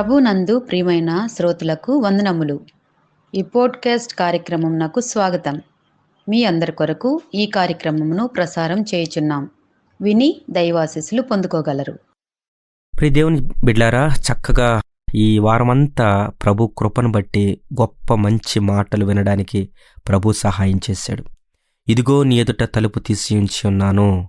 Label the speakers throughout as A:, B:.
A: ప్రభునందు ప్రియమైన శ్రోతలకు వందనములు. ఈ పోడ్కాస్ట్ కార్యక్రమం నాకు స్వాగతం. మీ అందరి కొరకు ఈ కార్యక్రమమును ప్రసారం చేయుచున్నాం. విని దైవాశీస్సులు పొందుకోగలరు.
B: ప్రియ దేవుని బిడ్లారా చక్కగా ఈ వారమంతా ప్రభు కృపను బట్టి గొప్ప మంచి మాటలు వినడానికి ప్రభు సహాయం చేశాడు. ఇదిగో నీ ఎదుట తలుపు తీసి ఉంచి ఉన్నాను.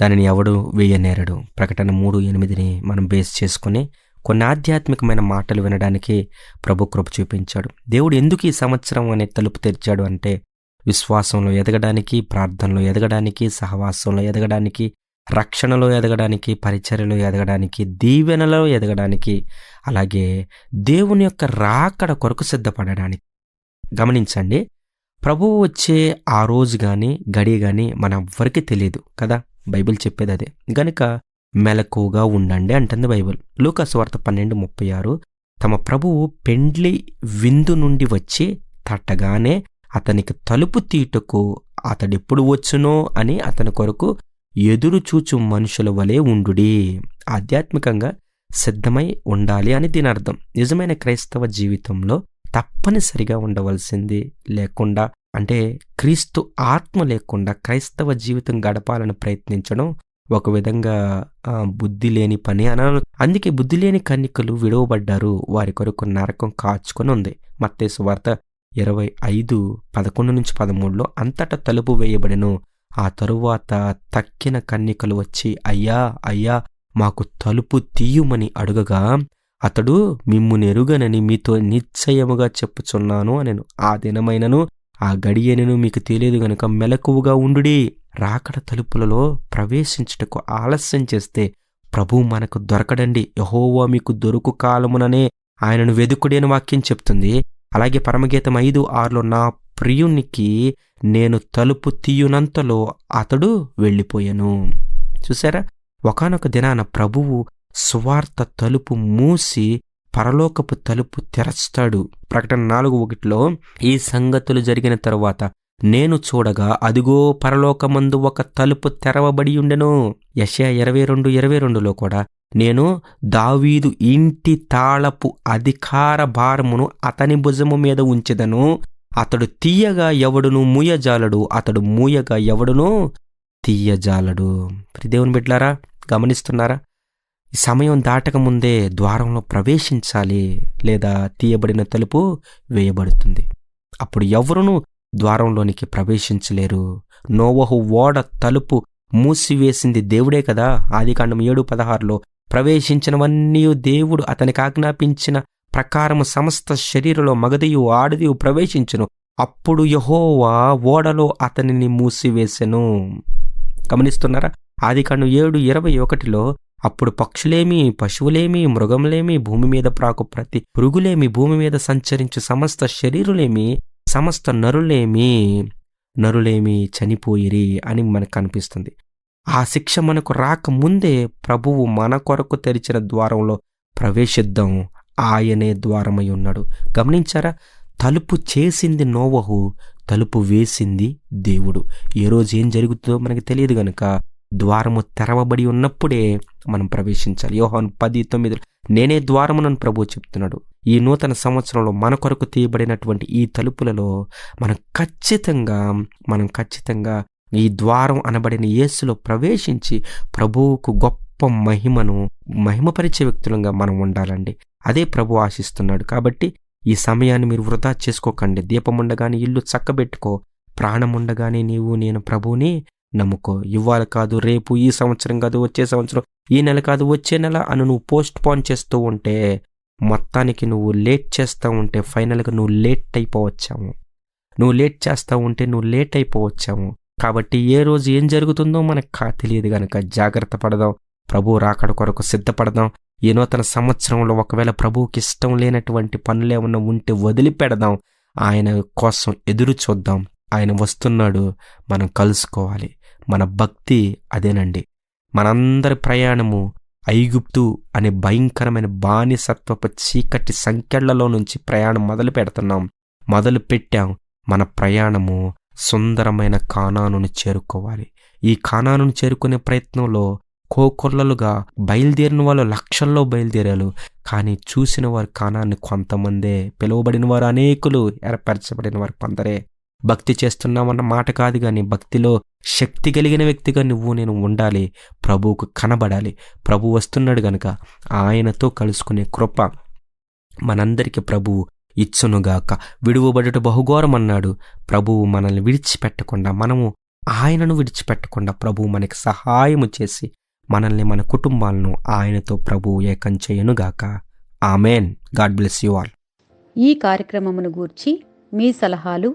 B: దానిని ఎవడు వేయనేరడు. ప్రకటన మూడు ఎనిమిదిని మనం బేస్ చేసుకుని కొన్ని ఆధ్యాత్మికమైన మాటలు వినడానికి ప్రభు కృప చూపించాడు. దేవుడు ఎందుకు ఈ సంవత్సరం అనే తలుపు తెరిచాడు అంటే విశ్వాసంలో ఎదగడానికి ప్రార్థనలో ఎదగడానికి సహవాసంలో ఎదగడానికి రక్షణలో ఎదగడానికి పరిచర్యలో ఎదగడానికి దీవెనలో ఎదగడానికి అలాగే దేవుని యొక్క రాకడ కొరకు సిద్ధపడడానికి. గమనించండి ప్రభువు వచ్చే ఆ రోజు కానీ గడి కానీ మన ఎవ్వరికీ తెలియదు కదా? బైబిల్ చెప్పేది అదే. గనుక మెలకుగా ఉండండి అంటుంది బైబిల్. లూకాసు వార్త పన్నెండు ముప్పై ఆరు. తమ ప్రభువు పెండ్లి విందు నుండి వచ్చి తట్టగానే అతనికి తలుపు తీటకు అతడెప్పుడు వచ్చునో అని అతని కొరకు ఎదురు చూచు మనుషుల వలె ఉండుడి. ఆధ్యాత్మికంగా సిద్ధమై ఉండాలి అని దీని అర్థం. నిజమైన క్రైస్తవ జీవితంలో తప్పనిసరిగా ఉండవలసింది లేకుండా అంటే క్రీస్తు ఆత్మ లేకుండా క్రైస్తవ జీవితం గడపాలని ప్రయత్నించడం ఒక విధంగా బుద్ధి లేని పని అన- అందుకే బుద్ధి లేని కన్నికలు విడవబడ్డారు. వారి కొరకు నరకం కాచుకొని ఉంది. మత్తేసు వార్త ఇరవై ఐదు పదకొండు నుంచి పదమూడులో అంతటా తలుపు వేయబడెను. ఆ తరువాత తక్కిన కన్యకలు వచ్చి అయ్యా అయ్యా మాకు తలుపు తీయుమని అడుగగా అతడు మిమ్ము నెరుగనని మీతో నిశ్చయముగా చెప్పుచున్నాను అనెను. ఆ దినమైనను ఆ గడియనను మీకు తెలియదు గనుక మెలకువగా ఉండుడి. రాకడ తలుపులలో ప్రవేశించుటకు ఆలస్యం చేస్తే ప్రభు మనకు దొరకడండి. యహోవా మీకు దొరుకు కాలముననే ఆయనను వెదుకుడి అని వాక్యం చెప్తుంది. అలాగే పరమగీతం ఐదు ఆరులో నా ప్రియునికి నేను తలుపు తీయునంతలో అతడు వెళ్ళిపోయాను. చూసారా ఒకానొక దినాన ప్రభువు స్వార్థ తలుపు మూసి పరలోకపు తలుపు తెరస్తాడు. ప్రకటన నాలుగు ఒకటిలో ఈ సంగతులు జరిగిన తరువాత నేను చూడగా అదిగో పరలోకమందు ఒక తలుపు తెరవబడి ఉండెను. యశయ ఇరవై రెండు ఇరవై రెండులో కూడా నేను దావీదు ఇంటి తాళపు అధికార భారమును అతని భుజము మీద ఉంచెదను. అతడు తీయగా ఎవడును మూయజాలడు అతడు మూయగా ఎవడును తీయజాలడు. ప్రియ దేవుని బిడ్లారా గమనిస్తున్నారా? సమయం దాటక ముందే ద్వారంలో ప్రవేశించాలి లేదా తీయబడిన తలుపు వేయబడుతుంది. అప్పుడు ఎవరునూ ద్వారంలోనికి ప్రవేశించలేరు. నోవహు ఓడ తలుపు మూసివేసింది దేవుడే కదా? ఆదికాండం ఏడు పదహారులో ప్రవేశించినవన్నీ దేవుడు అతనికి ఆజ్ఞాపించిన ప్రకారము సమస్త శరీరంలో మగదియు ఆడదియు ప్రవేశించును. అప్పుడు యహోవా ఓడలో అతనిని మూసివేసెను. గమనిస్తున్నారా? ఆదికాండం ఏడు ఇరవై ఒకటిలో అప్పుడు పక్షులేమి పశువులేమి మృగములేమి భూమి మీద ప్రాకు ప్రతి పురుగులేమి భూమి మీద సంచరించు సమస్త శరీరులేమి సమస్త నరులేమి నరులేమి చనిపోయిరి అని మనకు కనిపిస్తుంది. ఆ శిక్ష మనకు రాకముందే ప్రభువు మన కొరకు తెరిచిన ద్వారంలో ప్రవేశిద్దాం. ఆయనే ద్వారమై ఉన్నాడు. గమనించారా? తలుపు చేసింది నోవహు తలుపు వేసింది దేవుడు. ఏ రోజు ఏం జరుగుతుందో మనకి తెలియదు గనుక ద్వారము తెరవబడి ఉన్నప్పుడే మనం ప్రవేశించాలి. యోహాన్ పది తొమ్మిది. నేనే ద్వారమునని ప్రభు చెప్తున్నాడు. ఈ నూతన సంవత్సరంలో మన కొరకు తీయబడినటువంటి ఈ తలుపులలో మనం ఖచ్చితంగా మనం ఖచ్చితంగా ఈ ద్వారం అనబడిన యేసులో ప్రవేశించి ప్రభువుకు గొప్ప మహిమను మహిమపరిచే వ్యక్తులంగా మనం ఉండాలండి. అదే ప్రభు ఆశిస్తున్నాడు. కాబట్టి ఈ సమయాన్ని మీరు వృధా చేసుకోకండి. దీపం ఉండగానే ఇల్లు చక్కబెట్టుకో. ప్రాణం ఉండగానే నీవు నేను ప్రభువుని నమ్ముకో. ఇవాళ కాదు రేపు ఈ సంవత్సరం కాదు వచ్చే సంవత్సరం ఈ నెల కాదు వచ్చే నెల అని నువ్వు పోస్ట్ పోన్ చేస్తూ ఉంటే మొత్తానికి నువ్వు లేట్ చేస్తూ ఉంటే ఫైనల్గా నువ్వు లేట్ అయిపోవచ్చాము. నువ్వు లేట్ చేస్తూ ఉంటే నువ్వు లేట్ అయిపోవచ్చాము. కాబట్టి ఏ రోజు ఏం జరుగుతుందో మనకు కా తెలియదు కనుక జాగ్రత్త పడదాం. ప్రభు రాకడ కొరకు సిద్ధపడదాం. ఈ నూతన సంవత్సరంలో ఒకవేళ ప్రభువుకి ఇష్టం లేనటువంటి పనులు ఏమన్నా ఉంటే వదిలిపెడదాం. ఆయన కోసం ఎదురు చూద్దాం. ఆయన వస్తున్నాడు మనం కలుసుకోవాలి. మన భక్తి అదేనండి. మనందరి ప్రయాణము ఐగుప్తు అనే భయంకరమైన బానిసత్వపు చీకటి సంఖ్యలలో నుంచి ప్రయాణం మొదలు పెడుతున్నాం. మొదలు పెట్టాం. మన ప్రయాణము సుందరమైన కానానుని చేరుకోవాలి. ఈ కానాను చేరుకునే ప్రయత్నంలో కోకొల్లలుగా బయలుదేరిన వాళ్ళు లక్షల్లో బయలుదేరారు. కానీ చూసిన వారు కానాన్ని కొంతమందే పిలువబడిన వారు అనేకులు ఏర్పరచబడిన వారు కొందరే. భక్తి చేస్తున్నామన్న మాట కాదు కానీ భక్తిలో శక్తి కలిగిన వ్యక్తిగా నువ్వు నేను ఉండాలి. ప్రభువుకు కనబడాలి. ప్రభు వస్తున్నాడు గనుక ఆయనతో కలుసుకునే కృప మనందరికీ ప్రభువు ఇచ్చునుగాక విడువబడుట బహుఘోరం అన్నాడు. ప్రభువు మనల్ని విడిచిపెట్టకుండా మనము ఆయనను విడిచిపెట్టకుండా ప్రభువు మనకి సహాయము చేసి మనల్ని మన కుటుంబాలను ఆయనతో ప్రభువు ఏకం చేయనుగాక amen. God bless you all.
A: ఈ కార్యక్రమమును గూర్చి మీ సలహాలు